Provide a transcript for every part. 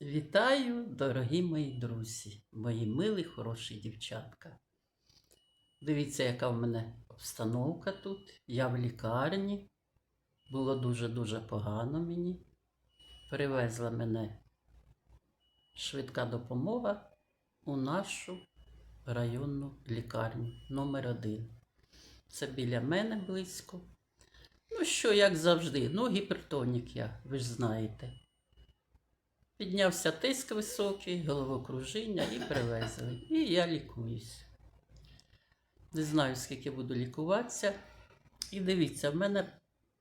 Вітаю, дорогі мої друзі, мої милі, хороші дівчатка. Дивіться, яка в мене обстановка тут. Я в лікарні. Було дуже-дуже погано мені. Привезла мене швидка допомога у нашу районну лікарню номер один. Це біля мене близько. Ну що, як завжди, ну гіпертонік я, ви ж знаєте. Піднявся тиск високий, головокружіння і привезли. І я лікуюсь. Не знаю, скільки буду лікуватися. І дивіться, в мене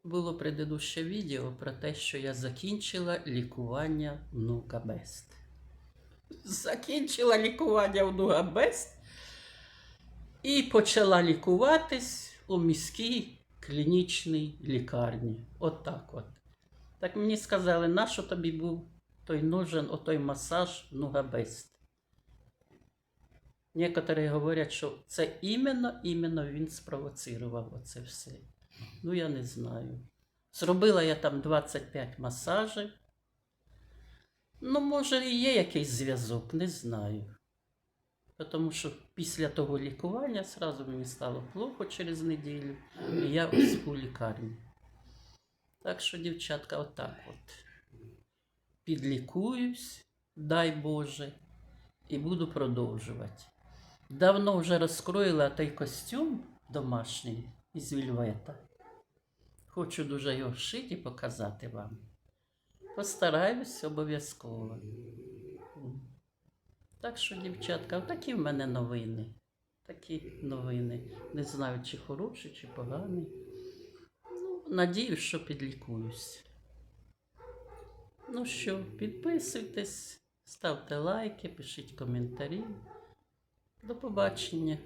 було предыдуще відео про те, що я закінчила лікування внука Бест. Закінчила лікування внука Бест і почала лікуватись у міській клінічній лікарні. От от. Так мені сказали, нащо тобі був той нужен отой масаж нугабест. Некоторі говорять, що це іменно, іменно він спровоцирував оце все. Ну, я не знаю. Зробила я там 25 масажів. Ну, може, і є якийсь зв'язок, не знаю. Тому що після того лікування зразу мені стало плохо через неділю, і я ось у лікарні. Так що, дівчатка, отак от підлікуюсь, дай Боже, і буду продовжувати. Давно вже розкроїла той костюм домашній із вільвета. Хочу дуже його вшити і показати вам. Постараюсь обов'язково. Так що, дівчатка, такі в мене новини. Такі новини. Не знаю, чи хороші, чи погані. Ну, надіюсь, що підлікуюсь. Ну що, підписуйтесь, ставте лайки, пишіть коментарі. До побачення.